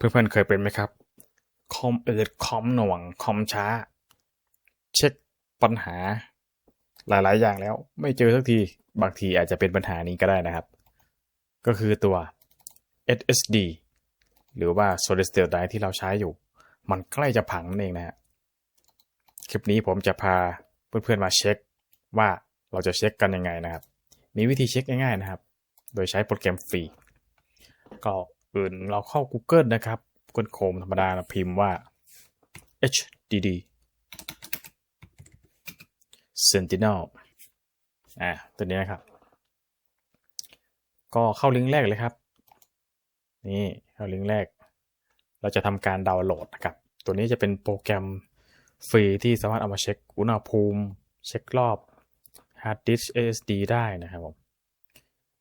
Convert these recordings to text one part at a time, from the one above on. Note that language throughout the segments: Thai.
เพื่อนๆเคยเป็นไหมครับ คอมอืดคอมหน่วง คอมช้า เช็คปัญหา หลายๆ อย่างแล้ว ไม่เจอสักที บางทีอาจจะเป็นปัญหานี้ก็ได้นะครับ ก็คือตัว SSD หรือว่า Solid State Drive ที่เราใช้อยู่ มันใกล้จะพังนั่นเองนะฮะคลิปนี้ผมจะพาเพื่อนๆมาเช็คว่าเราจะเช็คกันยังไงนะครับ มีวิธีเช็คง่ายๆนะครับ โดยใช้โปรแกรมฟรี ก็ อื่นเราเข้า Google นะครับ Google Chrome ธรรมดานะพิมพ์ว่า HDD Sentinel อ่าตัวนี้นะครับ ก็เข้าลิงก์แรกเลยครับ นี่เข้าลิงก์แรก เราจะทำการดาวน์โหลดนะครับ ตัวนี้จะเป็นโปรแกรมฟรีที่สามารถเอามาเช็คอุณหภูมิ เช็ครอบ hard disk SSD ได้นะครับผม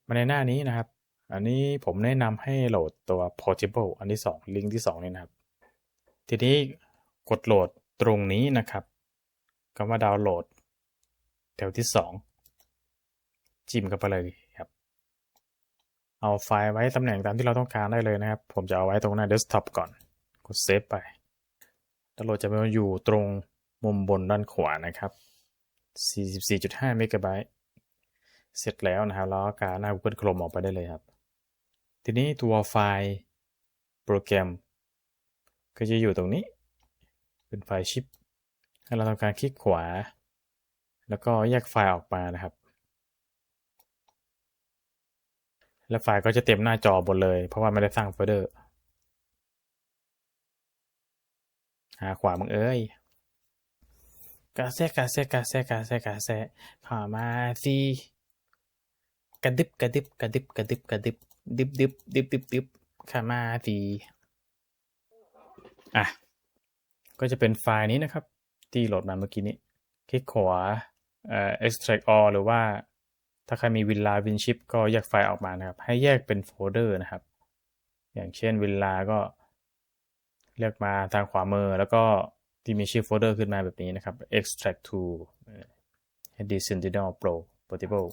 มาในหน้านี้นะครับ อันนี้ผมแนะนำให้โหลดตัว portable อันที่2ลิงก์ที่2นี่นะครับ ทีนี้กดโหลดตรงนี้นะครับคำว่าดาวน์โหลด แถวที่ 2 จิ้มเข้าไปเลยครับ เอาไฟล์ไว้ตำแหน่งตามที่เราต้องการได้เลยนะครับ ผมจะเอาไว้ตรงหน้าเดสก์ท็อปก่อน กดเซฟไปดาวน์โหลดจะมาอยู่ตรงมุมบนด้านขวานะครับ 44.5 เมกะไบต์เสร็จแล้วนะครับ แล้วก็การหน้า Google Chrome ออกไปได้เลยครับ ทีนี้ตัวไฟล์โปรแกรม ก็จะอยู่ตรงนี้ เป็นไฟล์ชิปให้เราทำการคลิกขวา แล้วก็แยกไฟล์ออกมานะครับ แล้วไฟล์ก็จะเต็มหน้าจอหมดเลย เพราะว่าไม่ได้สร้างโฟลเดอร์ หาขวามึงเอ้ยกาแซกาแซกาแซกาแซกาแซขอมาสิกระดิบกระดิบกระดิบกระดิบกระดิบ ดิบดิบดิบดิบดิบขามาสิอะ ก็จะเป็นไฟล์นี้นะครับ ที่โหลดมาเมื่อกี้นี้ คลิกขวาเอ่อ extract all หรือว่า ถ้าใครมีวินลาวินชิปก็แยกไฟล์ออกมานะครับ ให้แยกเป็นโฟลเดอร์นะครับ อย่างเช่นวินลาก็ เลือกมาทางขวามือ แล้วก็ที่มีชื่อโฟลเดอร์ขึ้นมาแบบนี้นะครับ extract to HD Sentinel Pro Portable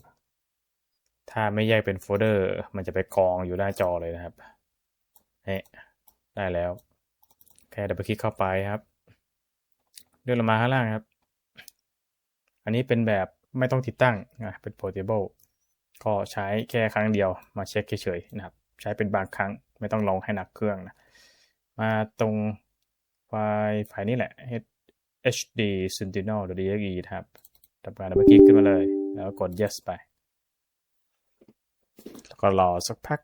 ถ้าไม่แยกเป็นโฟลเดอร์ มันจะไปกองอยู่หน้าจอเลยนะครับเฮ้ได้แล้ว แค่ดับเบิลคลิกเข้าไปครับ เลื่อนลงมาข้างล่างครับ อันนี้เป็นแบบไม่ต้องติดตั้งนะเป็น portable ก็ใช้แค่ครั้งเดียวมาเช็คเฉยๆนะครับ ใช้เป็นบางครั้งไม่ต้องลองให้หนักเครื่องนะ มาตรงไฟล์ไฟล์นี้แหละ hd sentinel.exe ครับทำการดับเบิลคลิกขึ้นมาเลย แล้วกด yes ไป แล้วก็รอสักพัก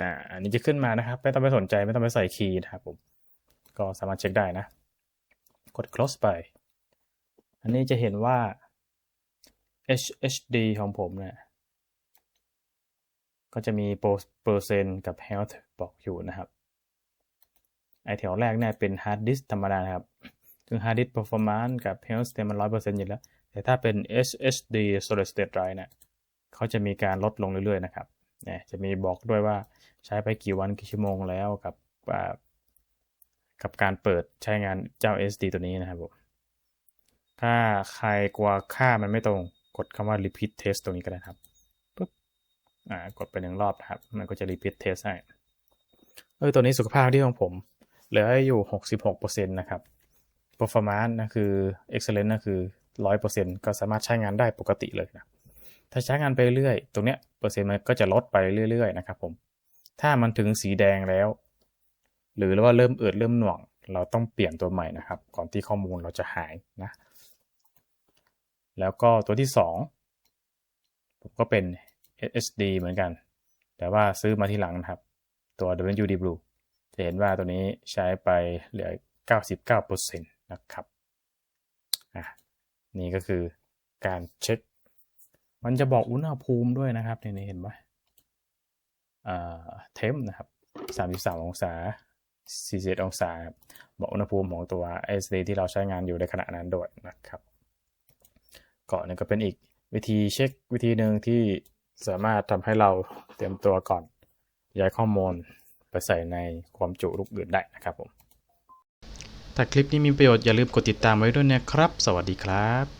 อ่าอันนี้จะขึ้นมานะครับ ไม่ต้องไปสนใจไม่ต้องไปใส่คีย์นะครับผมก็สามารถเช็คได้นะ กด close ไป อันนี้จะเห็นว่า HHD ของผมเนี่ยก็จะมีเปอร์เซ็นต์กับ health บอกอยู่นะครับ ไอแถวแรกเนี่ยเป็น hard disk ธรรมดาครับ ซึ่ง hard disk performance กับ health เนี่ยมันร้อยเปอร์เซ็นต์อยู่แล้ว แต่ถ้าเป็น SSD solid state drive เนี่ยเขาจะมีการลดลงเรื่อยๆนะครับ นี่ยจะมีบอกด้วยว่าใช้ไปกี่วันกี่ชั่วโมงแล้วกับกับการเปิดใช้งานเจ้า SD ตัวนี้นะครับผมถ้าใครกลัวค่ามันไม่ตรงกดคำว่า repeat test ตรงนี้ก็ได้ครับปุ๊บอ่ากดไปหนึ่งรอบนะครับ มันก็จะ repeat test ให้เออตัวนี้สุขภาพที่ของผม เหลืออยู่ 66%นะครับ performance นะคือ excellent นะคือ 100%ก็สามารถใช้งานได้ปกติเลยนะ ถ้าใช้งานไปเรื่อยตรงเนี้ยเปอร์เซ็นต์มันก็จะลดไปเรื่อยๆนะครับผม ถ้ามันถึงสีแดงแล้ว หรือว่าเริ่มเอิดเริ่มหน่วง เราต้องเปลี่ยนตัวใหม่นะครับ ก่อนที่ข้อมูลเราจะหายนะ แล้วก็ตัวที่ 2 ผมก็เป็น SSD เหมือนกัน แต่ว่าซื้อมาที่หลังนะครับ ตัว WD Blue จะเห็นว่าตัวนี้ใช้ไปเหลือ 99%นะครับ อะ นี่ก็คือการเช็ค มันจะบอกอุณหภูมิด้วยนะครับนี่เห็นไหมเทมนะครับ33 องศา41องศา บอกอุณหภูมิของตัว SD ที่เราใช้งานอยู่ในขณะนั้นด้วยนะครับก่อนนี่ก็เป็นอีกวิธีเช็ควิธีหนึ่งที่สามารถทำให้เราเตรียมตัวก่อนย้ายข้อมูลไปใส่ในความจุลูกอื่นได้นะครับผมถ้าคลิปนี้มีประโยชน์อย่าลืมกดติดตามไว้ด้วยนะครับ สวัสดีครับ